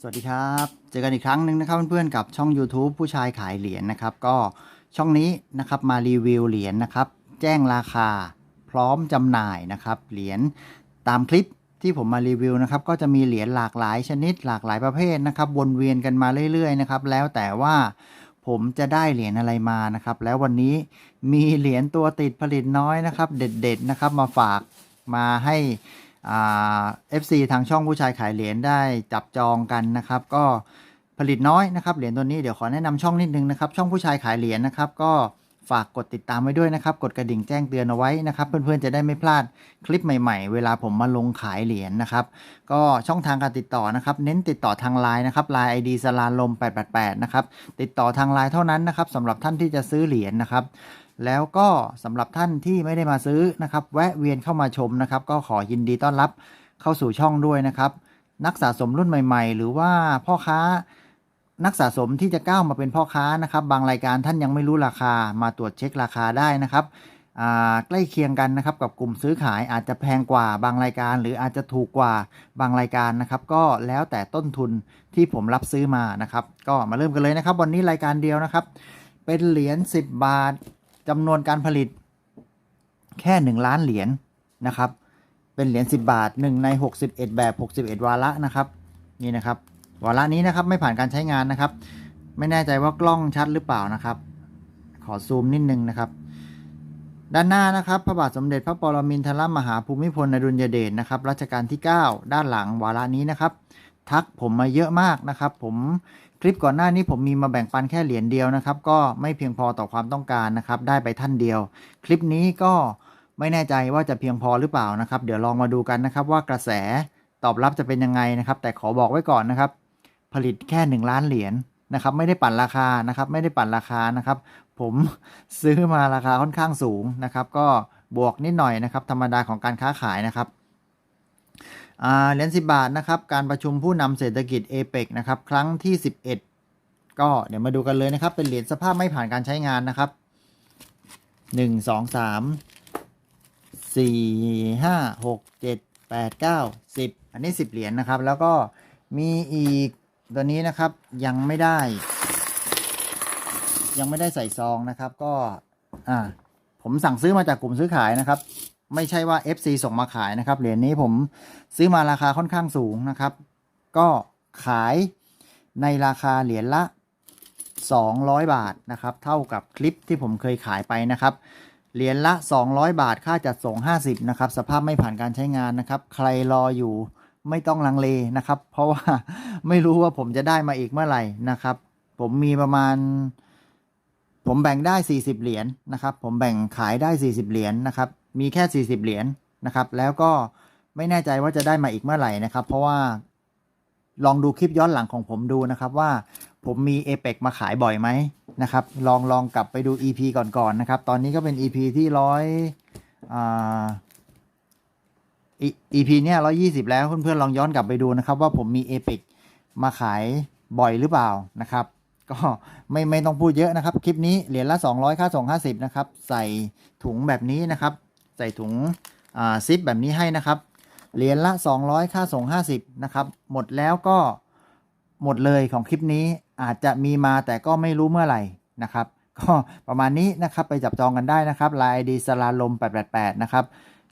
สวัสดีครับ เจอกันอีกครั้งหนึ่งนะครับเพื่อนๆกับช่อง YouTube ผู้ชายขายเหรียญนะครับ ก็ช่องนี้นะครับมารีวิวเหรียญนะครับ แจ้งราคาพร้อมจำหน่ายนะครับเหรียญตามคลิปที่ผมมารีวิวนะครับก็จะมีเหรียญหลากหลายชนิด หลากหลายประเภทนะครับวนเวียนกันมาเรื่อยๆนะครับแล้วแต่ว่าผมจะได้เหรียญอะไรมานะครับ แล้ววันนี้มีเหรียญตัวติดผลิตน้อยนะครับ เด็ดๆนะครับมาฝากมาให้ เอ่า FC ทางช่องผู้ชายขายเหรียญได้จับจองกันนะครับ ก็ผลิตน้อยนะครับเหรียญตัวนี้เดี๋ยวขอแนะนำช่องนิดนึงนะครับ ช่องผู้ชายขายเหรียญนะครับ ก็ฝากกดติดตามไว้ด้วยนะครับ กดกระดิ่งแจ้งเตือนเอาไว้นะครับ เพื่อนๆจะได้ไม่พลาดคลิปใหม่ๆ เวลาผมมาลงขายเหรียญนะครับ ก็ช่องทางการติดต่อนะครับ เน้นติดต่อทางไลน์นะครับไลน์ ID สลาลม 888 นะครับ ติดต่อทางไลน์เท่านั้นนะครับสำหรับท่านที่จะซื้อเหรียญนะครับ แล้วก็สำหรับท่านที่ไม่ได้มาซื้อนะครับ แวะเวียนเข้ามาชมนะครับ ก็ขอยินดีต้อนรับเข้าสู่ช่องด้วยนะครับ นักสะสมรุ่นใหม่ ๆ หรือว่าพ่อค้านักสะสมที่จะก้าวมาเป็นพ่อค้านะครับ บางรายการท่านยังไม่รู้ราคามาตรวจเช็คราคาได้นะครับใกล้เคียงกันนะครับกับกลุ่มซื้อขายอาจจะแพงกว่าบางรายการ หรืออาจจะถูกกว่าบางรายการนะครับ ก็แล้วแต่ต้นทุนที่ผมรับซื้อมานะครับ ก็มาเริ่มกันเลยนะครับ วันนี้รายการเดียวนะครับ เป็นเหรียญ10 บาท จำนวนการผลิตแค่ 1 ล้านเหรียญนะครับ เป็นเหรียญ10 บาท 1 ใน 61 แบบ 61 วาระนะครับ นี่นะครับ วาระนี้นะครับไม่ผ่านการใช้งานนะครับ ไม่แน่ใจว่ากล้องชัดหรือเปล่านะครับ ขอซูมนิดนึงนะครับ ด้านหน้านะครับ พระบาทสมเด็จพระปรมินทรมหาภูมิพลอดุลยเดชนะครับรัชกาลที่ 9 ด้านหลังวาระนี้นะครับ ทักผมมาเยอะมากนะครับ ผมคลิปก่อนหน้านี้ผมมีมาแบ่งปันแค่เหรียญเดียวนะครับ ก็ไม่เพียงพอต่อความต้องการนะครับ ได้ไปท่านเดียว คลิปนี้ก็ไม่แน่ใจว่าจะเพียงพอหรือเปล่านะครับ เดี๋ยวลองมาดูกันนะครับ ว่ากระแสตอบรับจะเป็นยังไงนะครับ แต่ขอบอกไว้ก่อนนะครับ ผลิตแค่ 1 ล้านเหรียญนะครับ ไม่ได้ปั่นราคานะครับ ไม่ได้ปั่นราคานะครับ ผมซื้อมาราคาค่อนข้างสูงนะครับ ก็บวกนิดหน่อยนะครับ ธรรมดาของการค้าขายนะครับ เหรียญสิบาทนะครับ การประชุมผู้นำเศรษฐกิจเอเปกนะครับ ครั้งที่ 11 ก็เดี๋ยวมาดูกันเลยนะครับ เป็นเหรียญสภาพไม่ผ่านการใช้งานนะครับ 1 2 3 4 5 6 7 8 9 10 อันนี้ 10 เหรียญนะครับ แล้วก็มีอีกตัวนี้นะครับยังไม่ได้ ยังไม่ได้ใส่ซองนะครับ ก็อ่าผมสั่งซื้อมาจากกลุ่มซื้อขายนะครับ ไม่ใช่ว่า FC ส่งมาขายนะครับเหรียญนี้ผมซื้อมาราคาค่อนข้างสูงนะครับ ก็ขายในราคาเหรียญละ 200 บาทนะครับ เท่ากับคลิปที่ผมเคยขายไปนะครับเหรียญละ 200 บาทค่าจัดส่ง 50 นะครับ สภาพไม่ผ่านการใช้งานนะครับ ใครรออยู่ไม่ต้องลังเลนะครับ เพราะว่าไม่รู้ว่าผมจะได้มาอีกเมื่อไหร่นะครับ ผมมีประมาณ ผมแบ่งได้ 40 เหรียญนะครับ ผมแบ่งขายได้ 40 เหรียญนะครับ มีแค่ 40 เหรียญนะครับ แล้วก็ไม่แน่ใจว่าจะได้มาอีกเมื่อไหร่นะครับ เพราะว่าลองดูคลิปย้อนหลังของผมดูนะครับว่าผมมีเอเปมาขายบ่อยไหมนะครับ ลองลองกลับไปดู EP ก่อนๆนะครับ ตอนนี้ก็เป็น EP ที่ร้อยอ่า EP เนี่ยร้อยี่สิบแล้วเพื่อนๆลองย้อนกลับไปดูนะครับ ว่าผมมีเอ e ปมาขายบ่อยหรือเปล่านะครับ ก็ไม่ไม่ต้องพูดเยอะนะครับ คลิปนี้เหรียญละ 200 ค่าส่ง50 นะครับ ใส่ถุงแบบนี้นะครับ ใส่ถุงซิปแบบนี้ให้นะครับเหรียญละ 200 ค่าส่ง 50 นะครับ หมดแล้วก็หมดเลยของคลิปนี้อาจจะมีมาแต่ก็ไม่รู้เมื่อไหร่นะครับ ก็ประมาณนี้นะครับไปจับจองกันได้นะครับลน์ดีสลาลม 888 นะครับ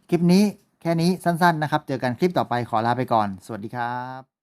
คลิปนี้แค่นี้สั้นๆนะครับ เจอกันคลิปต่อไปขอลาไปก่อน สวัสดีครับ